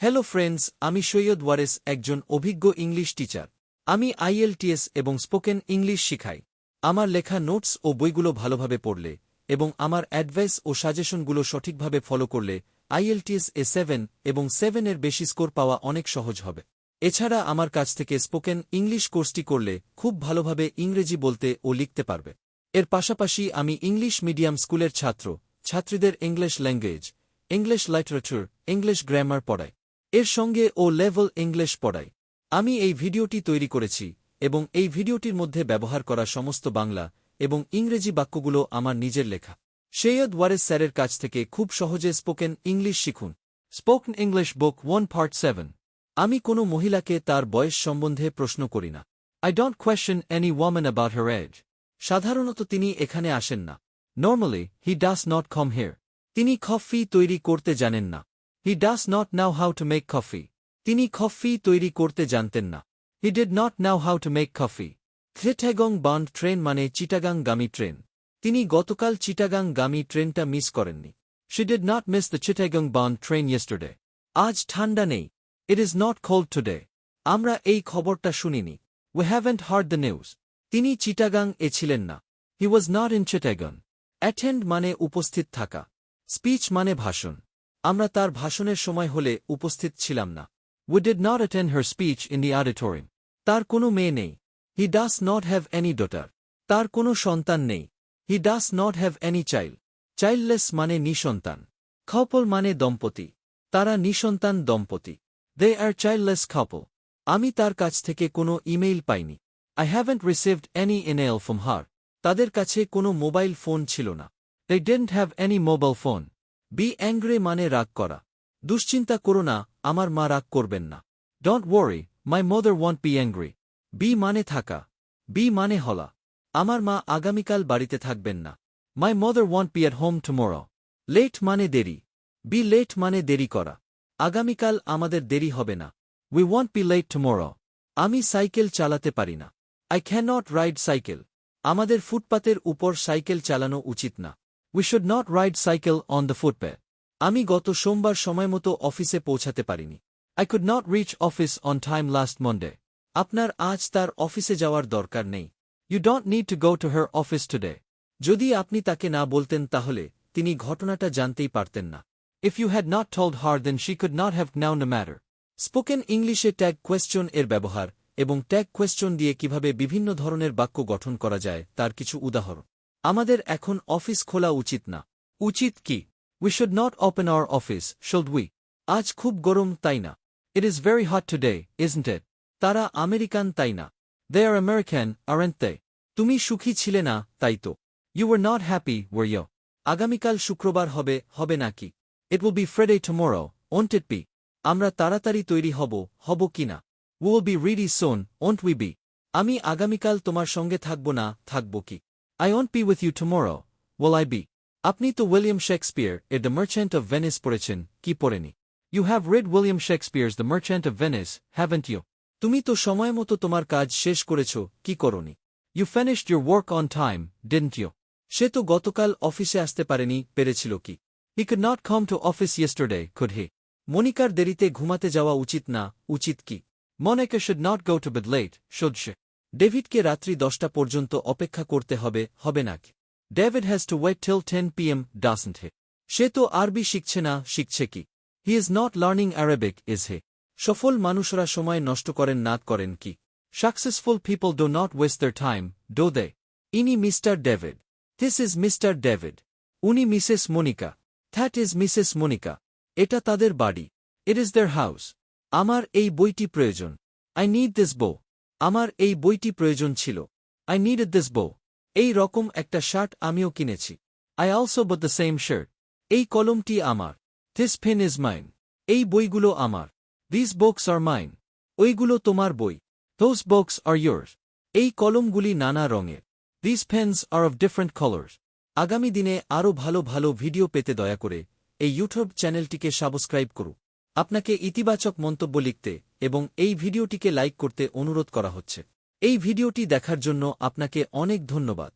Hello friends আমি সৈয়দ ওয়ারেস, একজন অভিজ্ঞ ইংলিশ টিচার আমি আইএলটিএস এবং স্পোকেন ইংলিশ শিখাই। আমার লেখা নোটস ও বইগুলো ভালোভাবে পড়লে এবং আমার অ্যাডভাইস ও সাজেশনগুলো সঠিকভাবে ফলো করলে আইএলটিএস এ সেভেন এবং সেভেনের বেশি স্কোর পাওয়া অনেক সহজ হবে। এছাড়া আমার কাছ থেকে স্পোকেন ইংলিশ কোর্সটি করলে খুব ভালোভাবে ইংরেজি বলতে ও লিখতে পারবে। এর পাশাপাশি আমি ইংলিশ মিডিয়াম স্কুলের ছাত্র, ছাত্রীদের English language English literature English grammar পড়াই। এর সঙ্গে ও লেভেল ইংলিশ পড়াই। আমি এই ভিডিওটি তৈরি করেছি এবং এই ভিডিওটির মধ্যে ব্যবহার করা সমস্ত বাংলা এবং ইংরেজি বাক্যগুলো আমার নিজের লেখা। সৈয়দ ওয়ারেস স্যারের কাছ থেকে খুব সহজে স্পোকেন ইংলিশ শিখুন। Spoken English book one part seven. আমি কোনো মহিলাকে তার বয়স সম্বন্ধে প্রশ্ন করি না। I don't question any women about her age. সাধারণত তিনি এখানে আসেন না। Normally, he does not come here. তিনি কফি তৈরি করতে জানেন না। He does not know how to make coffee তিনি কফি তৈরি করতে জানতেন না। He did not know how to make coffee থ্রেঠেগং band train মানে চিটাগাং গামী ট্রেন তিনি গতকাল চিটাগাং গামী ট্রেনটা মিস করেননি। She did not miss the Chittagong bound train yesterday আজ ঠান্ডা নেই। It is not cold today আমরা এই খবরটা শুনিনি। We haven't heard the news তিনি চিটাগাং এ ছিলেন না। He was not in Chittagong attend মানে উপস্থিত থাকা। স্পিচ মানে ভাষণ। আমরা তার ভাষণের সময় হলে উপস্থিত ছিলাম না। We did not attend her speech in the auditorium তার কোনো মেয়ে নেই। He does not have any daughter তার কোনো সন্তান নেই। He does not have any child childless মানে নিঃসন্তান। খপল মানে দম্পতি। তারা নিঃসন্তান দম্পতি। দে আর চাইল্ডলেস খপল আমি তার কাছ থেকে কোনো ইমেইল পাইনি। I haven't received any email from her তাদের কাছে কোনো মোবাইল ফোন ছিল না। They don't have any mobile phone be angry মানে রাগ করা। দুশ্চিন্তা করো না, আমার মা রাগ করবেন না। Don't worry my mother won't be angry be মানে থাকা। বি মানে হলা। আমার মা আগামীকাল বাড়িতে থাকবেন না। My mother won't be at home tomorrow late মানে দেরি। বি লেট মানে দেরি করা। আগামীকাল আমাদের দেরি হবে না। We won't be late tomorrow আমি সাইকেল চালাতে পারি না। I can not ride cycle আমাদের ফুটপাতের উপর সাইকেল চালানো উচিত না। We should not ride cycle on the footpath আমি গত সোমবার সময়মতো অফিসে পৌঁছাতে পারিনি। I could not reach office on time last Monday আপনার আজ তার অফিসে যাওয়ার দরকার নেই। You don't need to go to her office today যদি আপনি তাকে না বলতেন তাহলে তিনি ঘটনাটা জানতেই পারতেন না। If you had not told her then she could not have known a matter spoken ইংলিশে ট্যাগ কোয়েশ্চন এর ব্যবহার এবং ট্যাগ কোয়েশ্চন দিয়ে কীভাবে বিভিন্ন ধরনের বাক্য গঠন করা যায়, তার কিছু উদাহরণ। আমাদের এখন অফিস খোলা উচিত না। উচিত কি? We should not open our office should we আজ খুব গরম, তাই না? It is very hot today isn't it তারা আমেরিকান, তাই না? দে আর আমেরিকান দে তুমি সুখী ছিলে না, তাই তো। You were not happy were you আগামীকাল শুক্রবার হবে হবে নাকি it will be Friday tomorrow won't it be আমরা তাড়াতাড়ি তৈরি হব হব কিনা will be ready soon won't we be আমি আগামীকাল তোমার সঙ্গে থাকব না, থাকব কি? I won't be with you tomorrow will I be আপনি তো উইলিয়াম শেক্সপিয়ার এর দ্য মার্চেন্ট অফ ভেনিস পড়েছেন কি পড়েনি you have read William Shakespeare's the merchant of Venice haven't you তুমি তো সময়মতো তোমার কাজ শেষ করেছ কি করনি you finished your work on time didn't you সে তো গতকাল অফিসে আসতে পারেনি পেরেছিল কি he could not come to office yesterday could he মনিকার দেরিতে ঘুমাতে যাওয়া উচিত না উচিত কি মনেকে should not go to bed late should she ডেভিডকে রাত্রি দশটা পর্যন্ত অপেক্ষা করতে হবে হবে নাকি David has to wait till ten PM, doesn't he? সে তো আরবি শিখছে না, শিখছে কি? He is not learning Arabic is he? সফল মানুষরা সময় নষ্ট করেন না করেন কি? Successful people do not waste their time, do they? ইনি mister David. This is mister David. উনি Mrs Monica. That is Mrs Monica. এটা তাদের বাড়ি। It is their house. আমার এই বইটি প্রয়োজন। আই নিড দিস বো। আমার এই বইটি প্রয়োজন ছিল। আই নিড দিস বো এই রকম একটা শার্ট আমিও কিনেছি। I also bought the same shirt এই কলমটি আমার। দিস ফেন ইজ মাইন এই বইগুলো আমার। দিস বুকস আর মাইন ওইগুলো তোমার বই। দোজ বুকস আর ইয়োর্স এই কলমগুলি নানা রঙের। This pens are of different colours আগামী দিনে আরও ভালো ভালো ভিডিও পেতে দয়া করে এই ইউটিউব চ্যানেলটিকে সাবস্ক্রাইব করু আপনাকে ইতিবাচক মন্তব্য লিখতে এবং এই ভিডিওটিকে লাইক করতে অনুরোধ করা হচ্ছে। এই ভিডিওটি দেখার জন্য আপনাকে অনেক ধন্যবাদ।